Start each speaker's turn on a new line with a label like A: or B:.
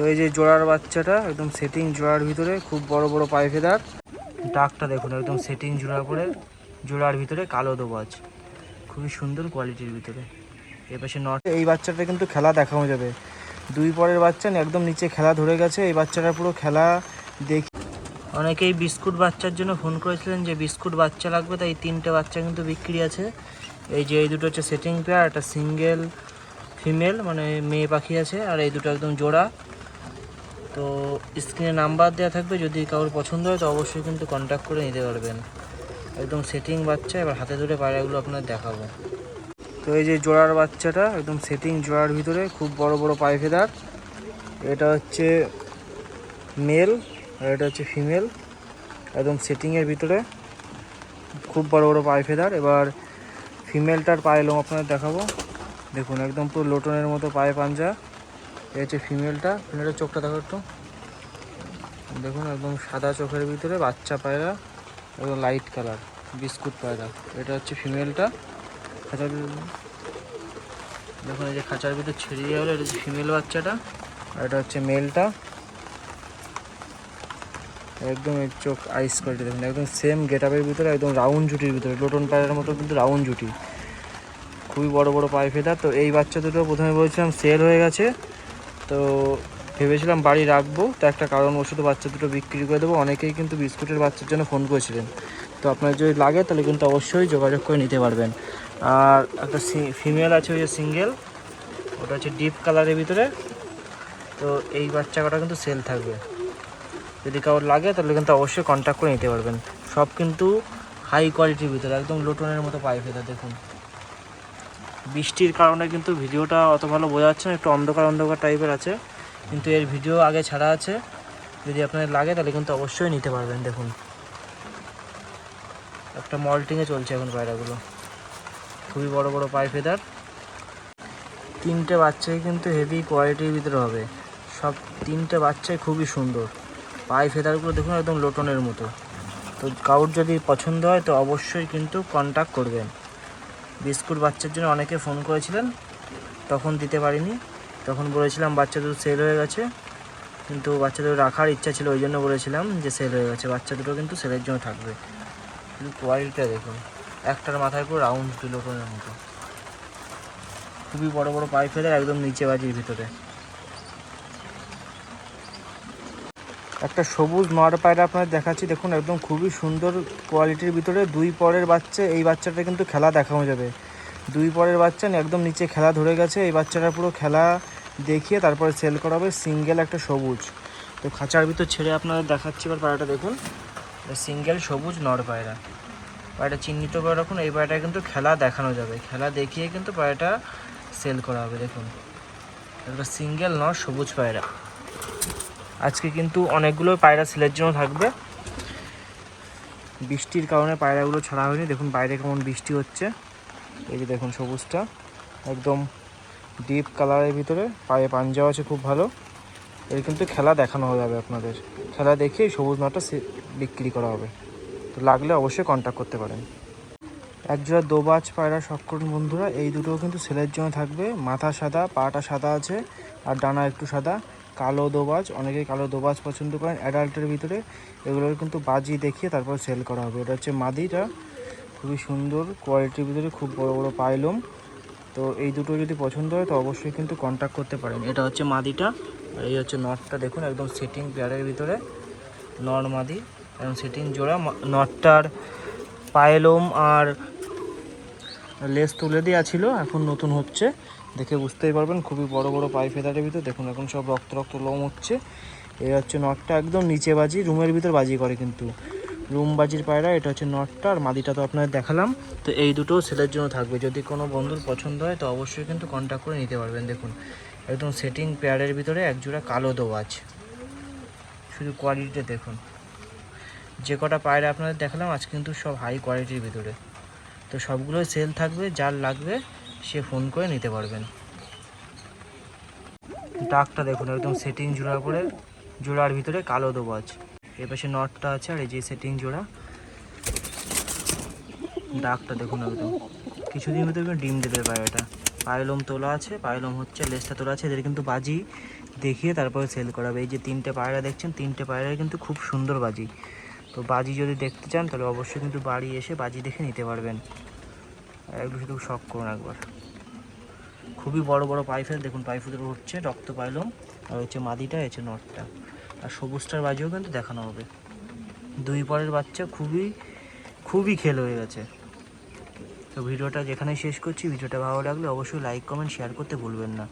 A: তো এই যে জোড়ার বাচ্চাটা, একদম সেটিং জোড়ার ভিতরে, খুব বড় বড় পায়ে ফেদার। ডাকটা দেখুন, একদম সেটিং জোড়া করে, জোড়ার ভিতরে কালো দোবাজ। খুবই সুন্দর কোয়ালিটির ভিতরে। এপাশে নট এই বাচ্চাটা কিন্তু খেলা দেখানো যাবে। দুই পরের বাচ্চা একদম নিচে খেলা ধরে গেছে। এই বাচ্চাটা পুরো খেলা দেখি অনেকেই বিস্কুট বাচ্চার জন্য ফোন করেছিলেন যে বিস্কুট বাচ্চা লাগবে, তাই তিনটে বাচ্চা কিন্তু বিক্রি আছে। এই যে এই দুটো হচ্ছে সেটিং পেয়ার একটা সিঙ্গেল ফিমেল মানে মেয়ে পাখি আছে, আর এই দুটো একদম জোড়া। তো স্ক্রিনে নাম্বার দেওয়া থাকবে, যদি কারোর পছন্দ হয় তো অবশ্যই কিন্তু কন্ট্যাক্ট করে নিতে পারবেন। একদম সেটিং বাচ্চা, এবার হাতে ধরে পায়রাগুলো আপনার দেখাবো। তো এই যে জোড়ার বাচ্চাটা, একদম সেটিং জোড়ার ভিতরে, খুব বড় বড় পায়ে ফেদার। এটা হচ্ছে মেল আর এটা হচ্ছে ফিমেল একদম সেটিংয়ের ভিতরে। খুব বড় বড় পায়ে ফেদার। এবার ফিমেলটার পায়ে লোম আপনার দেখাবো। দেখুন, একদম পুরো লোটনের মতো পায়ে পাঞ্জা। এই হচ্ছে ফিমেলটা ফিমেলের চোখটা দেখো একটু। দেখুন, একদম সাদা চোখের ভিতরে বাচ্চা পায়রা, একদম লাইট কালার বিস্কুট পায়রা। এটা হচ্ছে ফিমেলটা খাঁচার দেখুন, এই যে খাঁচার ভিতরে ছেড়িয়ে গেলো, এটা হচ্ছে ফিমেল বাচ্চাটা, আর এটা হচ্ছে মেলটা একদম চোখ আইস কোয়ালিটি দেখুন, একদম সেম গেট আপের ভিতরে, একদম রাউন্ড জুটির ভিতরে লোটন পায়রার মতো কিন্তু রাউন্ড জুটি। খুবই বড় বড় পায়ে ফেদার। তো এই বাচ্চা দুটো প্রথমে বলছিলাম সেল হয়ে গেছে। তো ভেবেছিলাম বাড়ি রাখব, তো একটা কারণ ওষুধ বাচ্চা দুটো বিক্রি করে দেবো। অনেকেই কিন্তু বিস্কুটের বাচ্চার জন্য ফোন করেছিলেন। তো আপনার যদি লাগে তাহলে কিন্তু অবশ্যই যোগাযোগ করে নিতে পারবেন। আর একটা ফিমেল আছে ওই যে সিঙ্গেল ওটা হচ্ছে ডিপ কালারের ভিতরে। তো এই বাচ্চা কটা কিন্তু সেল থাকবে। যদি কারোর লাগে তাহলে কিন্তু অবশ্যই কন্ট্যাক্ট করে নিতে পারবেন। সব কিন্তু হাই কোয়ালিটির ভিতরে, একদম লোটনের মতো পাইপ ফেদা দেখুন। বৃষ্টির কারণে কিন্তু ভিডিওটা অত ভালো বোঝা যাচ্ছে না, একটু অন্ধকার অন্ধকার টাইপের আছে। কিন্তু এর ভিডিও আগে ছাড়া আছে, যদি আপনাদের লাগে তাহলে কিন্তু অবশ্যই নিতে পারবেন, দেখুন। একটা মল্টিংয়ে চলছে এখন পায়রাগুলো। খুবই বড় বড় পায়ে ফেদার। তিনটে বাচ্চাই কিন্তু হেভি কোয়ালিটির ভিতরে হবে। সব তিনটে বাচ্চাই খুবই সুন্দর। পায়ে ফেদারগুলো দেখুন একদম লোটনের মতো। তো কারোর যদি পছন্দ হয় তো অবশ্যই কিন্তু কন্ট্যাক্ট করবেন। বিস্কুট বাচ্চার জন্য অনেকে ফোন করেছিলেন, তখন দিতে পারিনি। তখন বলেছিলাম বাচ্চা দুটো সেল হয়ে গেছে, কিন্তু বাচ্চা দুটো রাখার ইচ্ছা ছিল, ওই জন্য বলেছিলাম যে সেল হয়ে গেছে। বাচ্চা দুটো কিন্তু সেলের জন্য থাকবে। কিন্তু কোয়ালিটিটা দেখুন, একটার মাথায় পুরো রাউন্ড লোটনের মতো। খুবই বড় বড় পাইপ ফেলে একদম নিচে বাজির ভিতরে। একটা সবুজ নর পায়রা আপনাদের দেখাচ্ছি। দেখুন, একদম খুবই সুন্দর কোয়ালিটির ভিতরে দুই পরের বাচ্চা, এই বাচ্চাটা কিন্তু খেলা দেখানো যাবে। দুই পরের বাচ্চা একদম নিচে খেলা ধরে গেছে। এই বাচ্চাটা পুরো খেলা দেখিয়ে তারপরে সেল করা হবে। সিঙ্গেল একটা সবুজ। তো খাঁচার ভিতর ছেড়ে আপনাদের দেখাচ্ছি এবার পায়রাটা, দেখুন। সিঙ্গেল সবুজ নর পায়রা। পায়রাটা চিহ্নিত করে রাখুন। এই পায়রাটা কিন্তু খেলা দেখানো যাবে। খেলা দেখিয়ে কিন্তু পায়রাটা সেল করা হবে, দেখুন। একটা সিঙ্গেল নর সবুজ পায়রা। আজকে কিন্তু অনেকগুলো পায়রা সেলের জন্য থাকবে। বৃষ্টির কারণে পায়রাগুলো ছাড়া হয়নি। দেখুন বাইরে কেমন বৃষ্টি হচ্ছে। এই যে দেখুন সবুজটা। একদম ডিপ কালারের ভিতরে। পায়ে পাঞ্জাও আছে খুব ভালো। এর কিন্তু খেলা দেখানো হয়ে যাবে আপনাদের। খেলা দেখে সবুজ নটা বিক্রি করা হবে। তো লাগলে অবশ্যই কন্ট্যাক্ট করতে পারেন। একজোড়া দোবাজ পায়রা করুন বন্ধুরা, এই দুটোও কিন্তু সেলের জন্য থাকবে। মাথা সাদা, পাটা সাদা আছে, আর ডানা একটু সাদা। কালো দোবাজ, অনেকেই কালো দোবাজ পছন্দ করেন। অ্যাডাল্টের ভিতরে এগুলোর কিন্তু বাজি দেখিয়ে তারপর সেল করা হবে। এটা হচ্ছে মাদিটা, খুবই সুন্দর কোয়ালিটির ভিতরে খুব বড় বড় পাইলম। তো এই দুটো যদি পছন্দ হয়, তো অবশ্যই কিন্তু কন্ট্যাক্ট করতে পারেন। এটা হচ্ছে মাদিটা, আর এই হচ্ছে নটটা দেখুন, একদম সেটিং পেয়ারের ভিতরে। নর মাদি এবং সেটিং জোড়া। নটটার পায়েলোম আর লেস তুলে দেওয়া ছিল, এখন নতুন হচ্ছে। দেখে বুঝতেই পারবেন, খুবই বড় বড় পাই ফেদারের ভিতর। দেখুন, এখন সব রক্ত রক্ত লোম হচ্ছে। এই হচ্ছে নটটা একদম নিচে বাজি, রুমের ভিতর বাজি করে কিন্তু। রুম বাজির পায়রা, এটা হচ্ছে নটটা। আর মাদিটা তো আপনাদের দেখালাম। তো এই দুটো সেলের জন্য থাকবে। যদি কোনো বন্ধুর পছন্দ হয়, তো অবশ্যই কিন্তু কন্ট্যাক্ট করে নিতে পারবেন। দেখুন, একদম সেটিং পেয়ারের ভিতরে একজোড়া কালো দোয়াজ শুধু কোয়ালিটিটা দেখুন। যে কটা পায়রা আপনাদের দেখালাম, আজ কিন্তু সব হাই কোয়ালিটির ভিতরে। তো সবগুলোই সেল থাকবে, যার লাগবে সে ফোন করে নিতে পারবেন। ডাকটা দেখুন, একদম সেটিং জোড়া করে, জোড়ার ভিতরে কালো দোবাজ। এ পাশে নটটা আছে আর এই যে সেটিং জোড়া। ডাকটা দেখুন একদম। কিছুদিন ভিতরে ডিম দেবে পায়রাটা। পায়লম তোলা আছে, পায়লম হচ্ছে লেসটা তোলা আছে, এদের কিন্তু বাজি দেখিয়ে তারপরে সেল করাবে। এই যে তিনটে পায়রা দেখছেন, তিনটে পায়রাই কিন্তু খুব সুন্দর বাজি। তো বাজি যদি দেখতে চান, তাহলে অবশ্যই কিন্তু বাড়ি এসে বাজি দেখে নিতে পারবেন। একটু শুধু শখ করুন একবার। খুবই বড় বড় পাইফেল, দেখুন পাইফুদের হচ্ছে রক্ত পাইলম আর হচ্ছে মাদিটা হচ্ছে নটটা। আর সবুজটার বাজিও কিন্তু দেখানো হবে। দুই পরের বাচ্চা খুবই খুবই খেল হয়ে গেছে। তো ভিডিওটা যেখানে শেষ করছি, ভিডিওটা ভালো লাগলে অবশ্যই লাইক কমেন্ট শেয়ার করতে ভুলবেন না।